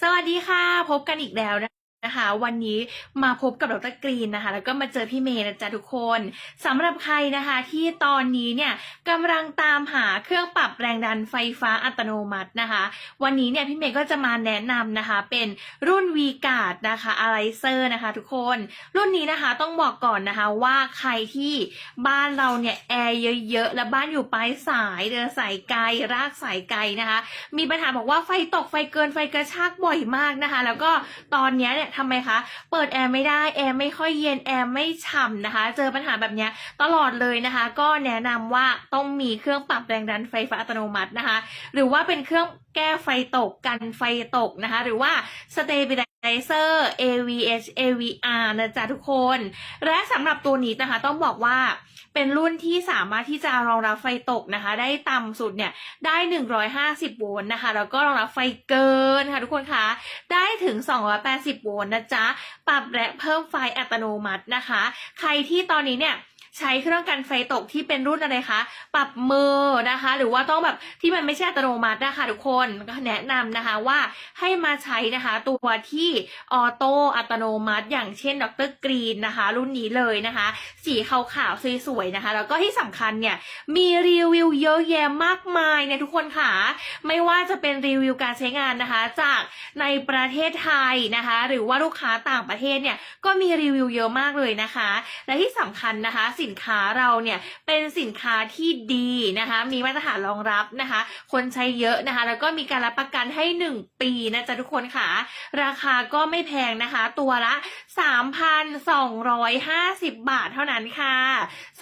สวัสดีค่ะ พบกันอีกแล้วนะ นะคะวันนี้มาพบกับดรกรีนนะคะ แล้วก็มาเจอพี่เมย์นะจ๊ะทุกคนสำหรับใครนะคะที่ตอนนี้เนี่ยกำลังตามหาเครื่องปรับแรงดันไฟฟ้าอัตโนมัตินะคะ วันนี้เนี่ยพี่เมย์ก็จะมาแนะนำนะคะ เป็นรุ่น v g a r d นะคะอะไรเซอร์นะคะ ทุกคนรุ่นนี้นะคะต้องบอกก่อนนะคะว่าใครที่บ้านเราเนี่ยแอร์เยอะๆ และบ้านอยู่ปลายสายเดินสายไกลรากสายไกลนะคะ มีปัญหาบอกว่าไฟตกไฟเกินไฟกระชากบ่อยมากนะคะ แล้วก็ตอนนี้เนี่ยทำไมคะ เปิดแอร์ไม่ได้แอร์ไม่ค่อยเย็นแอร์ไม่ฉ่ำนะคะ เจอปัญหาแบบนี้ตลอดเลยนะคะ ก็แนะนำว่าต้องมีเครื่องปรับแรงดันไฟฟ้าอัตโนมัตินะคะ หรือว่าเป็นเครื่องแก้ไฟตกกันไฟตกนะคะ หรือว่า stabilizer ไดเซอร์ AVH AVR นะจ๊ะทุกคน และสำหรับตัวนี้นะคะ ต้องบอกว่าเป็นรุ่นที่สามารถที่จะรองรับไฟตกนะคะ ได้ต่ำสุดเนี่ยได้ 150 โวลต์นะคะ แล้วก็รองรับไฟเกินค่ะทุกคนคะ ได้ถึง 280 โวลต์นะจ๊ะ ปรับและเพิ่มไฟอัตโนมัตินะคะ ใครที่ตอนนี้เนี่ย ใช้เครื่องกันไฟตกที่เป็นรุ่นอะไรคะ ปรับมือนะคะ หรือว่าต้องแบบที่มันไม่ใช่อัตโนมัตินะคะทุกคนก็แนะนำนะคะว่าให้มาใช้นะคะ ตัวที่ออโต้อัตโนมัติ อย่างเช่นดรกรีนนะคะ รุ่นนี้เลยนะคะ สีขาวๆสวยๆนะคะ แล้วก็ที่สำคัญเนี่ยมีรีวิวเยอะแยะมากมายเนี่ยทุกคนค่ะ ไม่ว่าจะเป็นรีวิวการใช้งานนะคะ จากในประเทศไทยนะคะ หรือว่าลูกค้าต่างประเทศเนี่ยก็มีรีวิวเยอะมากเลยนะคะ และที่สำคัญนะคะสินค้าเราเนี่ยเป็นสินค้าที่ดีนะคะมีมาตรฐานรองรับนะคะ คนใช้เยอะนะคะ แล้วก็มีการรับประกันให้ 1 ปีนะจ๊ะทุกคนค่ะ ราคาก็ไม่แพงนะคะ ตัวละ 3,250 บาทเท่านั้นค่ะ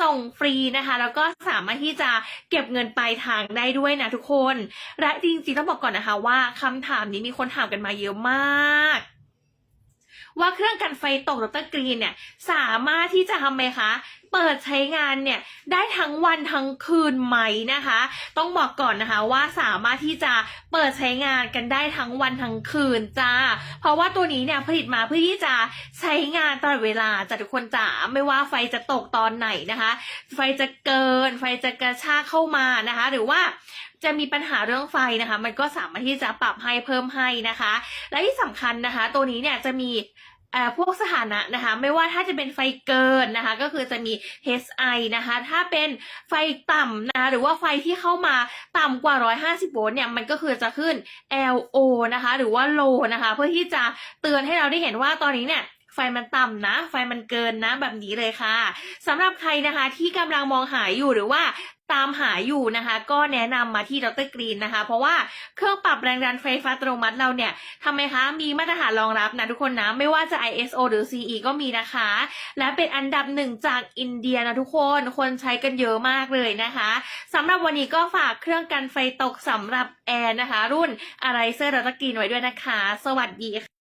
ส่งฟรีนะคะ แล้วก็สามารถที่จะเก็บเงินปลายทางได้ด้วยนะทุกคน และจริงๆต้องบอกก่อนนะคะว่าคำถามนี้มีคนถามกันมาเยอะมาก ว่าเครื่องกันไฟตกดรกรีนเนี่ยสามารถที่จะทำไหมคะเปิดใช้งานเนี่ยได้ทั้งวันทั้งคืนไหมนะคะ ต้องบอกก่อนนะคะว่าสามารถที่จะเปิดใช้งานกันได้ทั้งวันทั้งคืนจ้า เพราะว่าตัวนี้เนี่ยผลิตมาเพื่อที่จะใช้งานตลอดเวลาจ้ะทุกคนจ๋าไม่ว่าไฟจะตกตอนไหนนะคะ ไฟจะเกิน ไฟจะกระชากเข้ามานะคะ หรือว่าจะมีปัญหาเรื่องไฟนะคะ มันก็สามารถที่จะปรับให้เพิ่มให้นะคะ และที่สำคัญนะคะ ตัวนี้เนี่ยจะมีพวกสถานะนะคะ ไม่ว่าถ้าจะเป็นไฟเกินนะคะ ก็คือจะมี HI นะคะ ถ้าเป็นไฟต่ำนะคะ หรือว่าไฟที่เข้ามาต่ำกว่า 150 โวลต์เนี่ย มันก็คือจะขึ้น LO นะคะ หรือว่า low นะคะ เพื่อที่จะเตือนให้เราได้เห็นว่าตอนนี้เนี่ยไฟมันต่ำนะ ไฟมันเกินนะแบบนี้เลยค่ะสำหรับใครนะคะที่กำลังมองหาอยู่หรือว่า ตามหาอยู่นะคะ ก็แนะนำมาที่ดรกรีนนะคะ เพราะว่าเครื่องปรับแรงดันไฟฟ้าอัตโนมัติเราเนี่ยทำไมคะ มีมาตรฐานรองรับนะทุกคนนะ ไม่ว่าจะ ISO หรือ CE ก็มีนะคะ และเป็นอันดับหนึ่งจากอินเดียนะทุกคนคนใช้กันเยอะมากเลยนะคะสำหรับวันนี้ก็ฝากเครื่องกันไฟตกสำหรับแอร์นะคะ รุ่นอะไรเซอร์ดรกรีนไว้ด้วยนะคะ สวัสดีค่ะ